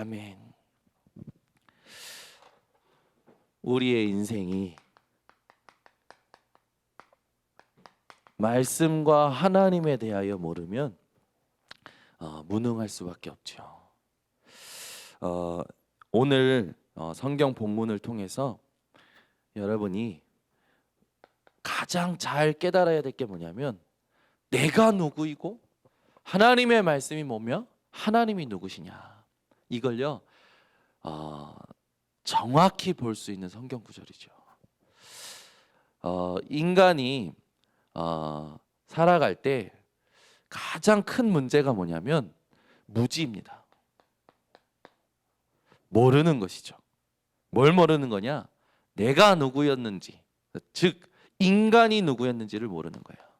아멘. 우리의 인생이 말씀과 하나님에 대하여 모르면 어, 무능할 수밖에 없죠. 어, 오늘 어, 성경 본문을 통해서 여러분이 가장 잘 깨달아야 될 게 뭐냐면 내가 누구이고 하나님의 말씀이 뭐며 하나님이 누구시냐 이걸요 어, 정확히 볼 수 있는 성경 구절이죠. 어, 인간이 어, 살아갈 때 가장 큰 문제가 뭐냐면 무지입니다. 모르는 것이죠. 뭘 모르는 거냐? 내가 누구였는지, 즉 인간이 누구였는지를 모르는 거예요.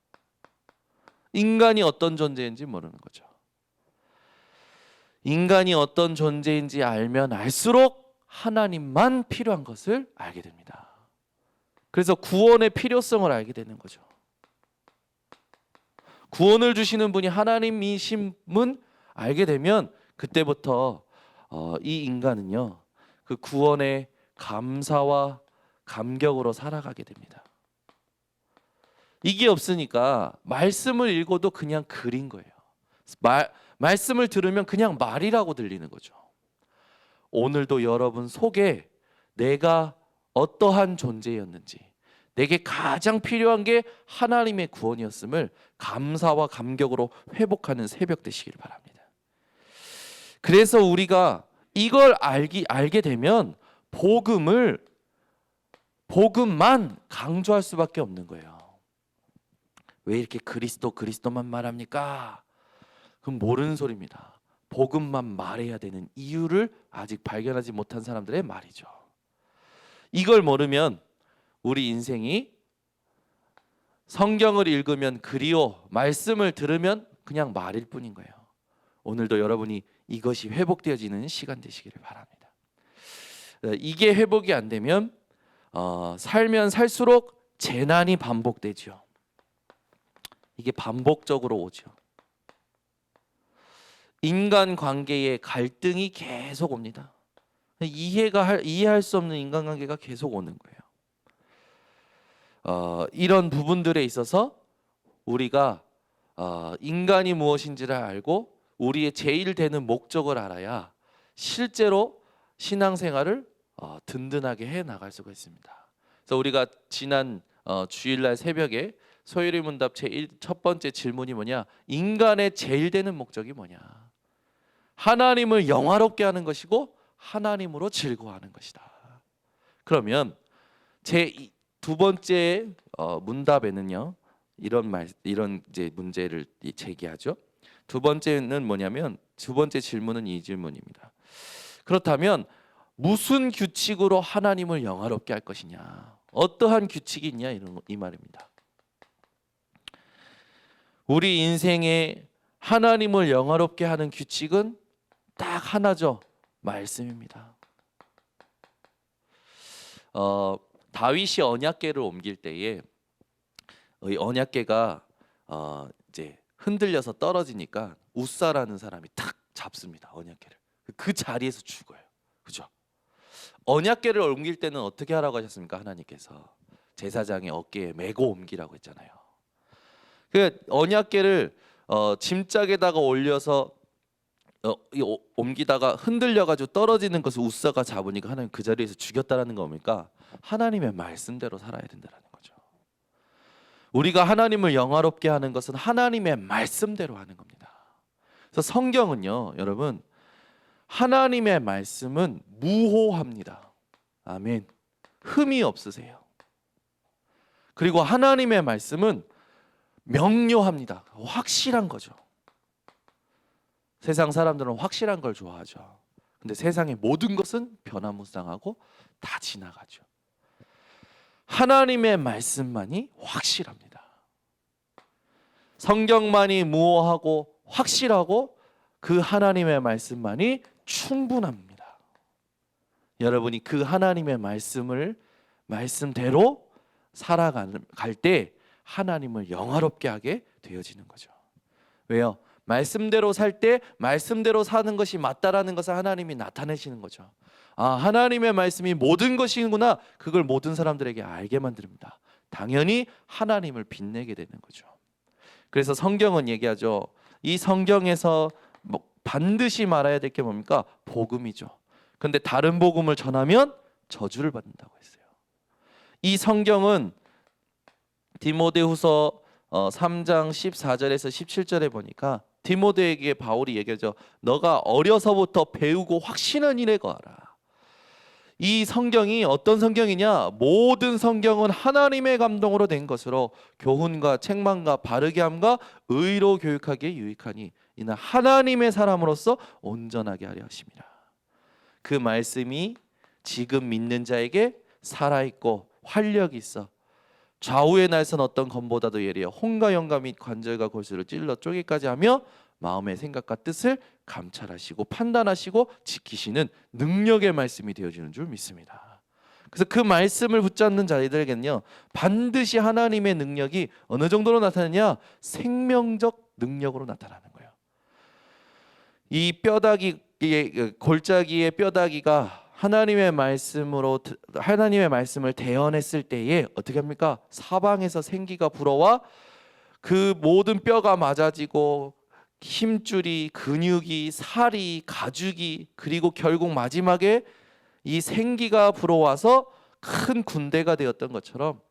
인간이 어떤 존재인지 모르는 거죠. 인간이 어떤 존재인지 알면 알수록 하나님만 필요한 것을 알게 됩니다. 그래서 구원의 필요성을 알게 되는 거죠. 구원을 주시는 분이 하나님이심은 알게 되면 그때부터 어, 이 인간은요 그 구원의 감사와 감격으로 살아가게 됩니다. 이게 없으니까 말씀을 읽어도 그냥 글인 거예요. 말, 말씀을 들으면 그냥 말이라고 들리는 거죠. 오늘도 여러분 속에 내가 어떠한 존재였는지 내게 가장 필요한 게 하나님의 구원이었음을 감사와 감격으로 회복하는 새벽 되시길 바랍니다. 그래서 우리가 이걸 알기 알게 되면 복음을 복음만 강조할 수밖에 없는 거예요. 왜 이렇게 그리스도 그리스도만 말합니까? 그럼 모르는 소리입니다. 복음만 말해야 되는 이유를 아직 발견하지 못한 사람들의 말이죠. 이걸 모르면 우리 인생이 성경을 읽으면 그리워 말씀을 들으면 그냥 말일 뿐인 거예요. 오늘도 여러분이 이것이 회복되어지는 시간 되시기를 바랍니다. 어, 이게 회복이 안 되면 어, 살면 살수록 재난이 반복되죠. 이게 반복적으로 오죠. 인간 관계의 갈등이 계속 옵니다. 이해가 할, 이해할 수 없는 인간 관계가 계속 오는 거예요. 어, 이런 부분들에 있어서 우리가 어, 인간이 무엇인지를 알고 우리의 제일 되는 목적을 알아야 실제로 신앙생활을 어, 든든하게 해 나갈 수가 있습니다. 그래서 우리가 지난 어, 주일날 새벽에 소일의 문답 제첫 번째 질문이 뭐냐? 인간의 제일 되는 목적이 뭐냐? 하나님을 영화롭게 하는 것이고 하나님으로 즐거워하는 것이다. 그러면 제 두 번째 어, 문답에는요 이런 말 이런 이제 문제를 이- 제기하죠. 두 번째는 뭐냐면 두 번째 질문은 이 질문입니다. 그렇다면 무슨 규칙으로 하나님을 영화롭게 할 것이냐? 어떠한 규칙이 있냐 이런 거- 이 말입니다. 우리 인생에 하나님을 영화롭게 하는 규칙은 딱 하나죠. 말씀입니다. 어, 다윗이 언약궤를 옮길 때에 이 언약궤가 어, 이제 흔들려서 떨어지니까 우사라는 사람이 탁 잡습니다. 언약궤를. 그 자리에서 죽어요. 그죠? 언약궤를 옮길 때는 어떻게 하라고 하셨습니까? 하나님께서 제사장의 어깨에 메고 옮기라고 했잖아요. 그 언약궤를 어, 짐짝에다가 올려서 어, 이 오- 옮기다가 흔들려 가지고 떨어지는 것을 우사가 잡으니까 하나님 그 자리에서 죽였다라는 겁니까? 하나님의 말씀대로 살아야 된다라는 거죠. 우리가 하나님을 영화롭게 하는 것은 하나님의 말씀대로 하는 겁니다. 그래서 성경은요, 여러분 하나님의 말씀은 무호합니다. 아멘. 흠이 없으세요. 그리고 하나님의 말씀은 명료합니다. 확실한 거죠. 세상 사람들은 확실한 걸 좋아하죠. 근데 세상의 모든 것은 변화무쌍하고 다 지나가죠. 하나님의 말씀만이 확실합니다. 성경만이 무호하고 확실하고 그 하나님의 말씀만이 충분합니다. 여러분이 그 하나님의 말씀을 말씀대로 살아갈 때 하나님을 영화롭게 하게 되어지는 거죠. 왜요? 말씀대로 살 때 말씀대로 사는 것이 맞다라는 것을 하나님이 나타내시는 거죠. 아, 하나님의 말씀이 모든 것이구나. 그걸 모든 사람들에게 알게 만듭니다. 당연히 하나님을 빛내게 되는 거죠. 그래서 성경은 얘기하죠. 이 성경에서 뭐 반드시 말아야 될 게 뭡니까? 복음이죠. 근데 다른 복음을 전하면 저주를 받는다고 했어요. 이 성경은 디모데후서 어, 3장 14절에서 17절에 보니까 디모데에게 바울이 얘기하죠. 너가 어려서부터 배우고 확신한 일에 거하라. 이 성경이 어떤 성경이냐? 모든 성경은 하나님의 감동으로 된 것으로 교훈과 책망과 바르게 함과 의로 교육하기에 유익하니 이는 하나님의 사람으로서 온전하게 하려 하심이라. 그 말씀이 지금 믿는 자에게 살아 있고 활력이 있어 좌우의 날선 어떤 검보다도 예리해 홍과 영감 및 관절과 골수를 찔러 쪼개까지 하며 마음의 생각과 뜻을 감찰하시고 판단하시고 지키시는 능력의 말씀이 되어지는 줄 믿습니다. 그래서 그 말씀을 붙잡는 자들에게는요 반드시 하나님의 능력이 어느 정도로 나타나냐 생명적 능력으로 나타나는 거예요. 이 뼈다귀의 골짜기의 뼈다귀가 하나님의 말씀으로 하나님의 말씀을 대언했을 때에 어떻게 합니까? 사방에서 생기가 불어와 그 모든 뼈가 맞아지고 힘줄이 근육이 살이 가죽이 그리고 결국 마지막에 이 생기가 불어와서 큰 군대가 되었던 것처럼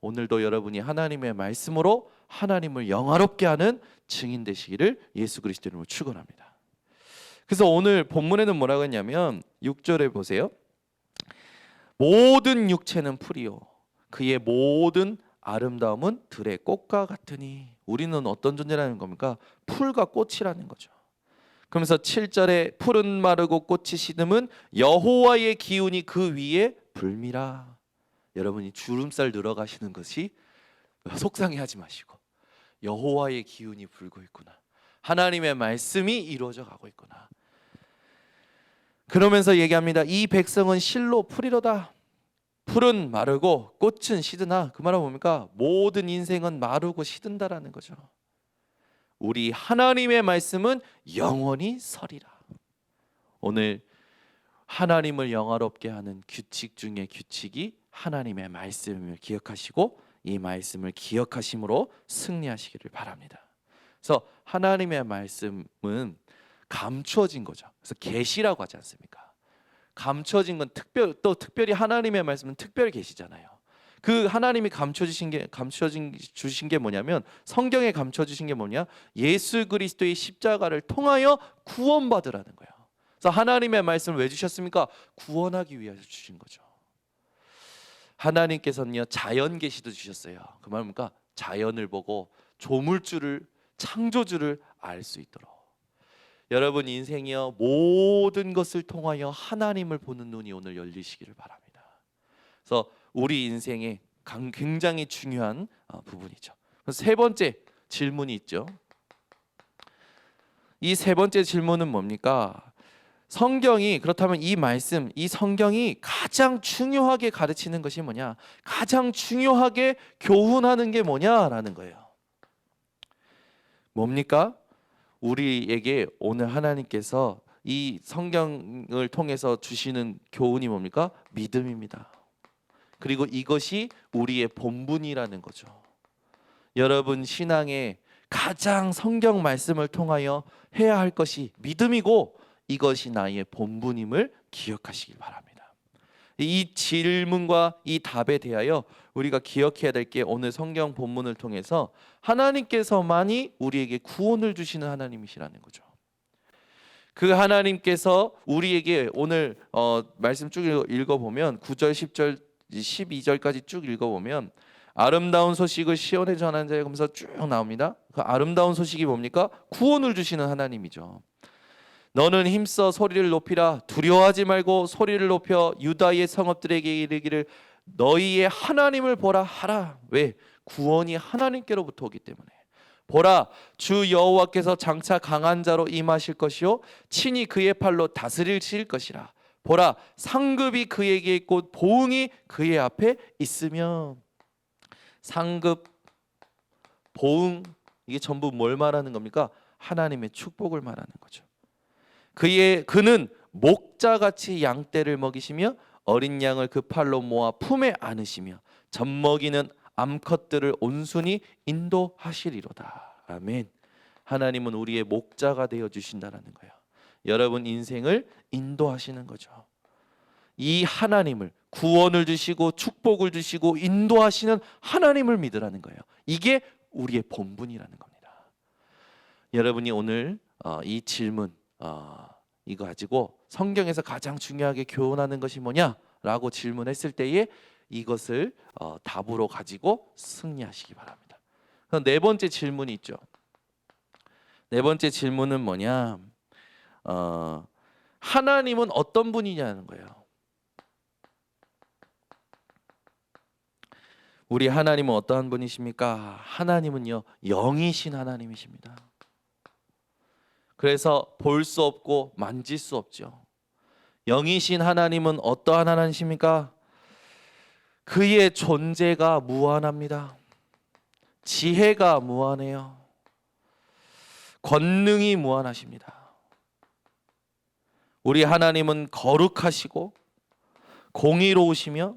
오늘도 여러분이 하나님의 말씀으로 하나님을 영화롭게 하는 증인 되시기를 예수 그리스도 이름으로 축원합니다. 그래서 오늘 본문에는 뭐라고 했냐면 6절에 보세요. 모든 육체는 풀이요 그의 모든 아름다움은 들의 꽃과 같으니 우리는 어떤 존재라는 겁니까? 풀과 꽃이라는 거죠. 그러면서 7절에 푸른 마르고 꽃이 시듬은 여호와의 기운이 그 위에 불미라. 여러분이 주름살 늘어가시는 것이 속상해하지 마시고 여호와의 기운이 불고 있구나. 하나님의 말씀이 이루어져 가고 있구나. 그러면서 얘기합니다. 이 백성은 실로 풀이로다. 풀은 마르고 꽃은 시드나 그 말은 뭡니까? 모든 인생은 마르고 시든다라는 거죠. 우리 하나님의 말씀은 영원히 서리라. 오늘 하나님을 영화롭게 하는 규칙 중에 규칙이 하나님의 말씀을 기억하시고 이 말씀을 기억하심으로 승리하시기를 바랍니다. 그래서 하나님의 말씀은 감추어진 거죠. 그래서 계시라고 하지 않습니까? 감춰진 건 특별 또 특별히 하나님의 말씀은 특별 계시잖아요. 그 하나님이 감춰 주신 게 감춰 주신 게 뭐냐면 성경에 감춰 주신 게 뭐냐? 예수 그리스도의 십자가를 통하여 구원받으라는 거예요. 그래서 하나님의 말씀을 왜 주셨습니까? 구원하기 위해서 주신 거죠. 하나님께서는요 자연 계시도 주셨어요. 그 말입니까? 자연을 보고 조물주를 창조주를 알 수 있도록. 여러분 인생이요 모든 것을 통하여 하나님을 보는 눈이 오늘 열리시기를 바랍니다. 그래서 우리 인생에 굉장히 중요한 어, 부분이죠. 세 번째 질문이 있죠. 이 세 번째 질문은 뭡니까? 성경이 그렇다면 이 말씀, 이 성경이 가장 중요하게 가르치는 것이 뭐냐? 가장 중요하게 교훈하는 게 뭐냐라는 거예요. 뭡니까? 우리에게 오늘 하나님께서 이 성경을 통해서 주시는 교훈이 뭡니까? 믿음입니다. 그리고 이것이 우리의 본분이라는 거죠. 여러분 신앙의 가장 성경 말씀을 통하여 해야 할 것이 믿음이고 이것이 나의 본분임을 기억하시길 바랍니다. 이 질문과 이 답에 대하여 우리가 기억해야 될 게 오늘 성경 본문을 통해서 하나님께서만이 우리에게 구원을 주시는 하나님이시라는 거죠. 그 하나님께서 우리에게 오늘 어, 말씀 쭉 읽어 보면 9절, 10절, 12절까지 쭉 읽어 보면 아름다운 소식을 시온에 전하는 자의 검사 쭉 나옵니다. 그 아름다운 소식이 뭡니까? 구원을 주시는 하나님이죠. 너는 힘써 소리를 높이라. 두려워하지 말고 소리를 높여 유다의 성읍들에게 이르기를 너희의 하나님을 보라 하라. 왜? 구원이 하나님께로부터 오기 때문에. 보라 주 여호와께서 장차 강한 자로 임하실 것이요 친히 그의 팔로 다스리실 것이라. 보라 상급이 그에게 있고 보응이 그의 앞에 있으면. 상급 보응 이게 전부 뭘 말하는 겁니까? 하나님의 축복을 말하는 거죠. 그의 그는 목자같이 양떼를 먹이시며 어린 양을 그 팔로 모아 품에 안으시며 젖 먹이는 암컷들을 온순히 인도하시리로다. 아멘. 하나님은 우리의 목자가 되어 주신다라는 거예요. 여러분 인생을 인도하시는 거죠. 이 하나님을 구원을 주시고 축복을 주시고 인도하시는 하나님을 믿으라는 거예요. 이게 우리의 본분이라는 겁니다. 여러분이 오늘 어, 이 질문 어, 이거 가지고 성경에서 가장 중요하게 교훈하는 것이 뭐냐라고 질문했을 때에 이것을 어, 답으로 가지고 승리하시기 바랍니다. 그럼 네 번째 질문이 있죠. 네 번째 질문은 뭐냐? 어, 하나님은 어떤 분이냐는 거예요. 우리 하나님은 어떠한 분이십니까? 하나님은요 영이신 하나님이십니다. 그래서 볼 수 없고 만질 수 없죠. 영이신 하나님은 어떠한 하나님이십니까? 그의 존재가 무한합니다. 지혜가 무한해요. 권능이 무한하십니다. 우리 하나님은 거룩하시고 공의로우시며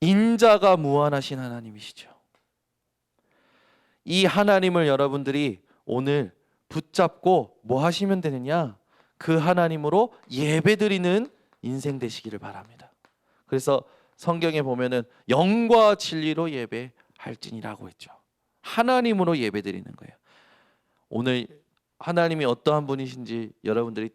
인자가 무한하신 하나님이시죠. 이 하나님을 여러분들이 오늘 붙잡고 뭐 하시면 되느냐? 그 하나님으로 예배드리는 인생 되시기를 바랍니다. 그래서 성경에 보면은 영과 진리로 예배할지니라고 했죠. 하나님으로 예배드리는 거예요. 오늘 하나님이 어떠한 분이신지 여러분들이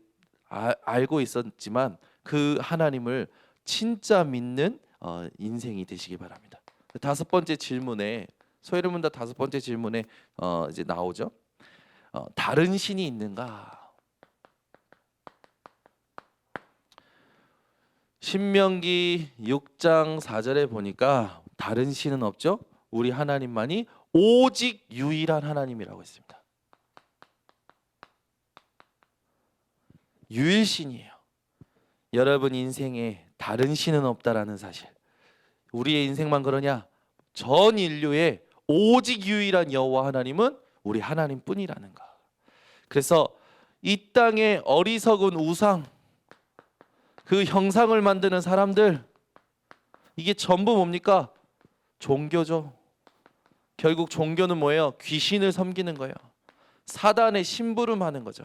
아, 알고 있었지만 그 하나님을 진짜 믿는 어, 인생이 되시기 바랍니다. 다섯 번째 질문에 소예르문다 다섯 번째 질문에 어, 이제 나오죠. 어, 다른 신이 있는가? 신명기 6장 4절에 보니까 다른 신은 없죠. 우리 하나님만이 오직 유일한 하나님이라고 했습니다. 유일신이에요. 여러분 인생에 다른 신은 없다라는 사실. 우리의 인생만 그러냐? 전 인류의 오직 유일한 여호와 하나님은 우리 하나님뿐이라는 거. 그래서 이 땅에 어리석은 우상 그 형상을 만드는 사람들 이게 전부 뭡니까? 종교죠. 결국 종교는 뭐예요? 귀신을 섬기는 거예요. 사단의 심부름하는 거죠.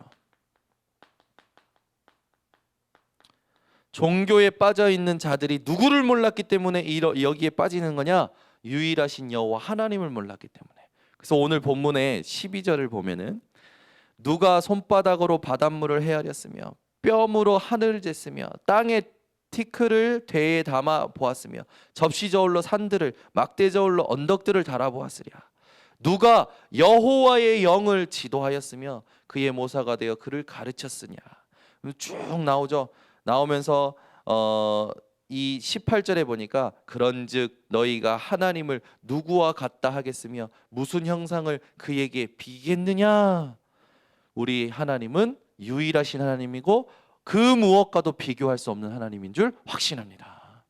종교에 빠져 있는 자들이 누구를 몰랐기 때문에 여기에 빠지는 거냐? 유일하신 여호와 하나님을 몰랐기 때문에. 그래서 오늘 본문의 12절을 보면은 누가 손바닥으로 바닷물을 헤아렸으며 뼘으로 하늘을 쟀으며 땅에 티크를 대에 담아 보았으며 접시 저울로 산들을 막대 저울로 언덕들을 달아 보았으랴. 누가 여호와의 영을 지도하였으며 그의 모사가 되어 그를 가르쳤으냐. 쭉 나오죠. 나오면서 어, 이 18절에 보니까 그런즉 너희가 하나님을 누구와 같다 하겠으며 무슨 형상을 그에게 비겠느냐 우리 하나님은 유일하신 하나님이고 그 무엇과도 비교할 수 없는 하나님인 줄 확신합니다.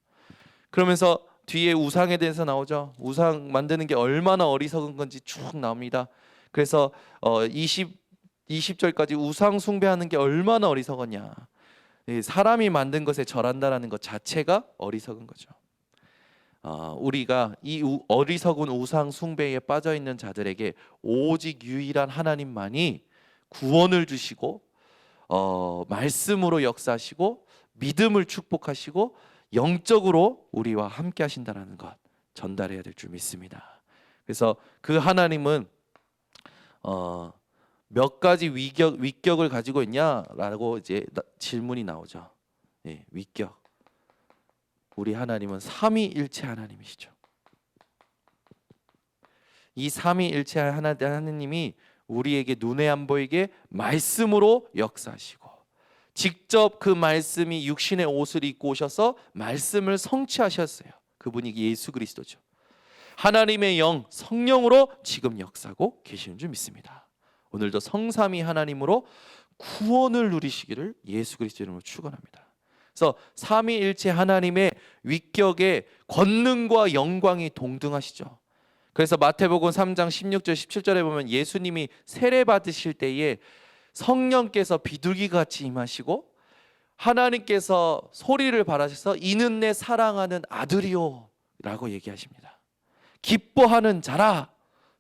그러면서 뒤에 우상에 대해서 나오죠. 우상 만드는 게 얼마나 어리석은 건지 쭉 나옵니다. 그래서 어 20, 20절까지 우상 숭배하는 게 얼마나 어리석었냐. 사람이 만든 것에 절한다라는 것 자체가 어리석은 거죠. 어, 우리가 이 우, 어리석은 우상 숭배에 빠져 있는 자들에게 오직 유일한 하나님만이 구원을 주시고 어, 말씀으로 역사하시고 믿음을 축복하시고 영적으로 우리와 함께 하신다라는 것 전달해야 될 줄 믿습니다. 그래서 그 하나님은 어, 몇 가지 위격 위격을 가지고 있냐라고 이제 나, 질문이 나오죠. 예, 위격. 우리 하나님은 삼위일체 하나님이시죠. 이 삼위일체 하나님이 우리에게 눈에 안 보이게 말씀으로 역사하시고 직접 그 말씀이 육신의 옷을 입고 오셔서 말씀을 성취하셨어요. 그분이 예수 그리스도죠. 하나님의 영 성령으로 지금 역사하고 계시는 줄 믿습니다. 오늘도 성삼위 하나님으로 구원을 누리시기를 예수 그리스도 이름으로 축원합니다. 그래서 삼위일체 하나님의 위격에 권능과 영광이 동등하시죠. 그래서 마태복음 3장 16절 17절에 보면 예수님이 세례 받으실 때에 성령께서 비둘기 같이 임하시고 하나님께서 소리를 발하셔서 이는 내 사랑하는 아들이요라고 얘기하십니다. 기뻐하는 자라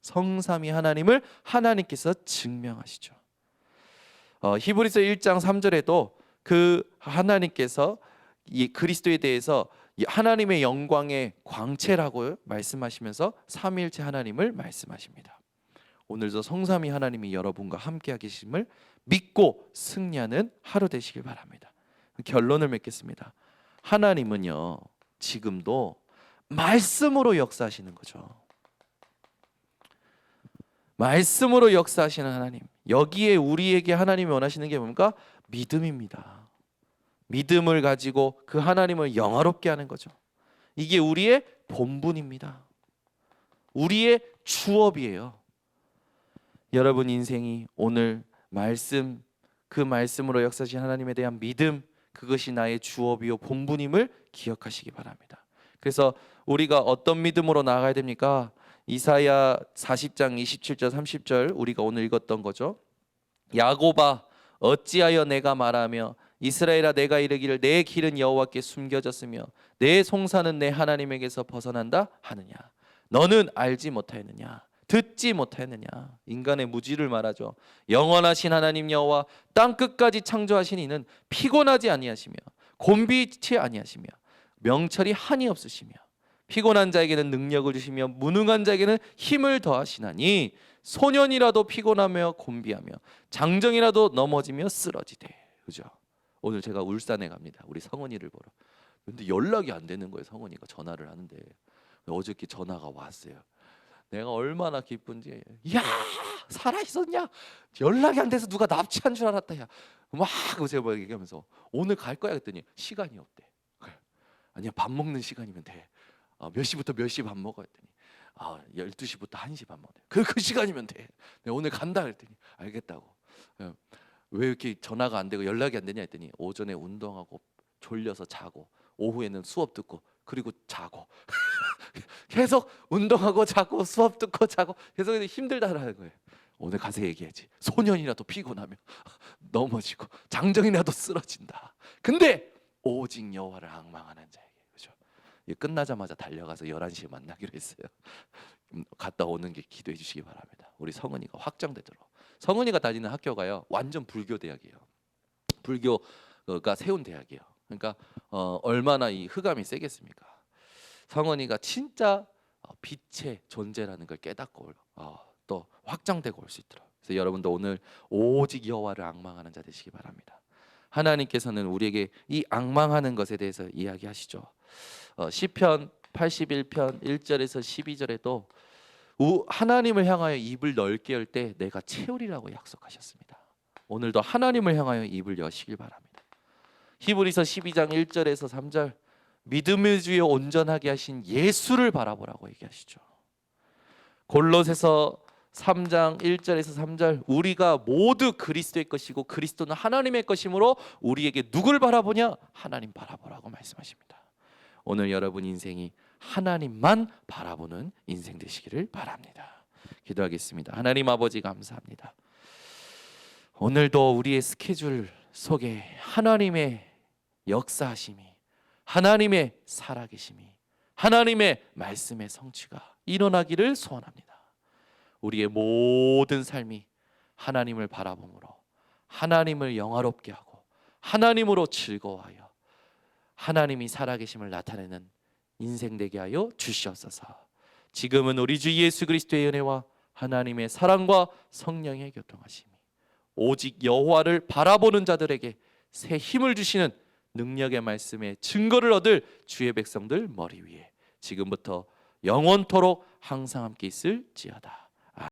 성삼위 하나님을 하나님께서 증명하시죠. 어, 히브리서 1장 3절에도 그 하나님께서 이 그리스도에 대해서 이 하나님의 영광의 광채라고 말씀하시면서 삼위일체 하나님을 말씀하십니다. 오늘도 성삼위 하나님이 여러분과 함께 계심을 믿고 승리하는 하루 되시길 바랍니다. 결론을 맺겠습니다. 하나님은요 지금도 말씀으로 역사하시는 거죠. 말씀으로 역사하시는 하나님. 여기에 우리에게 하나님이 원하시는 게 뭡니까? 믿음입니다. 믿음을 가지고 그 하나님을 영화롭게 하는 거죠. 이게 우리의 본분입니다. 우리의 주업이에요. 여러분 인생이 오늘 말씀 그 말씀으로 역사하신 하나님에 대한 믿음 그것이 나의 주업이요 본분임을 기억하시기 바랍니다. 그래서 우리가 어떤 믿음으로 나아가야 됩니까? 이사야 40장 27절 30절 우리가 오늘 읽었던 거죠. 야고바 어찌하여 내가 말하며 이스라엘아 내가 이르기를 내 길은 여호와께 숨겨졌으며 내 송사는 내 하나님에게서 벗어난다 하느냐? 너는 알지 못하였느냐? 듣지 못하였느냐? 인간의 무지를 말하죠. 영원하신 하나님 여호와 땅 끝까지 창조하신 이는 피곤하지 아니하시며 곤비치 아니하시며 명철이 한이 없으시며 피곤한 자에게는 능력을 주시며 무능한 자에게는 힘을 더하시나니 소년이라도 피곤하며 곤비하며 장정이라도 넘어지며 쓰러지되 그죠? 오늘 제가 울산에 갑니다. 우리 성원이를 보러. 근데 연락이 안 되는 거예요. 성원이가 전화를 하는데 어저께 전화가 왔어요. 내가 얼마나 기쁜지 야 살아 있었냐 연락이 안 돼서 누가 납치한 줄 알았다 야 막 제가 막 얘기하면서 오늘 갈 거야 그랬더니 시간이 없대. 아니야 밥 먹는 시간이면 돼 아, 몇 시부터 몇 시 밥 먹어 했더니 아 12시부터 1시 밥 먹어 그, 그 시간이면 돼 내가 오늘 간다 그랬더니 알겠다고 예. 왜 이렇게 전화가 안 되고 연락이 안 되냐 했더니 오전에 운동하고 졸려서 자고 오후에는 수업 듣고 그리고 자고 계속 운동하고 자고 수업 듣고 자고 계속 힘들다라는 거예요. 오늘 가서 얘기하지. 소년이라도 피곤하면 넘어지고 장정이라도 쓰러진다. 근데 오직 여호와를 앙망하는 자에게 끝나자마자 달려가서 11시에 만나기로 했어요. 음, 갔다 오는 게 기도해 주시기 바랍니다. 우리 성은이가 확장되도록. 성은이가 다니는 학교가요. 완전 불교 대학이에요. 불교가 세운 대학이에요. 그러니까 어, 얼마나 이 흑암이 세겠습니까? 성은이가 진짜 어, 빛의 존재라는 걸 깨닫고 어, 또 확장되고 올 수 있도록. 그래서 여러분도 오늘 오직 여호와를 앙망하는 자 되시기 바랍니다. 하나님께서는 우리에게 이 앙망하는 것에 대해서 이야기하시죠. 어, 시편 81편 1절에서 12절에도 우- 하나님을 향하여 입을 넓게 열 때 내가 채우리라고 약속하셨습니다. 오늘도 하나님을 향하여 입을 여시길 바랍니다. 히브리서 12장 1절에서 3절 믿음의 주여 온전하게 하신 예수를 바라보라고 얘기하시죠. 골로새서 3장 1절에서 3절 우리가 모두 그리스도의 것이고 그리스도는 하나님의 것이므로 우리에게 누굴 바라보냐? 하나님 바라보라고 말씀하십니다. 오늘 여러분 인생이 하나님만 바라보는 인생 되시기를 바랍니다. 기도하겠습니다. 하나님 아버지 감사합니다. 오늘도 우리의 스케줄 속에 하나님의 역사하심이 하나님의 살아계심이 하나님의 말씀의 성취가 일어나기를 소원합니다. 우리의 모든 삶이 하나님을 바라봄으로 하나님을 영화롭게 하고 하나님으로 즐거워하여 하나님이 살아계심을 나타내는 인생 되게 하여 주시옵소서. 지금은 우리 주 예수 그리스도의 은혜와 하나님의 사랑과 성령의 교통하심이 오직 여호와를 바라보는 자들에게 새 힘을 주시는 능력의 말씀에 증거를 얻을 주의 백성들 머리 위에 지금부터 영원토록 항상 함께 있을지어다.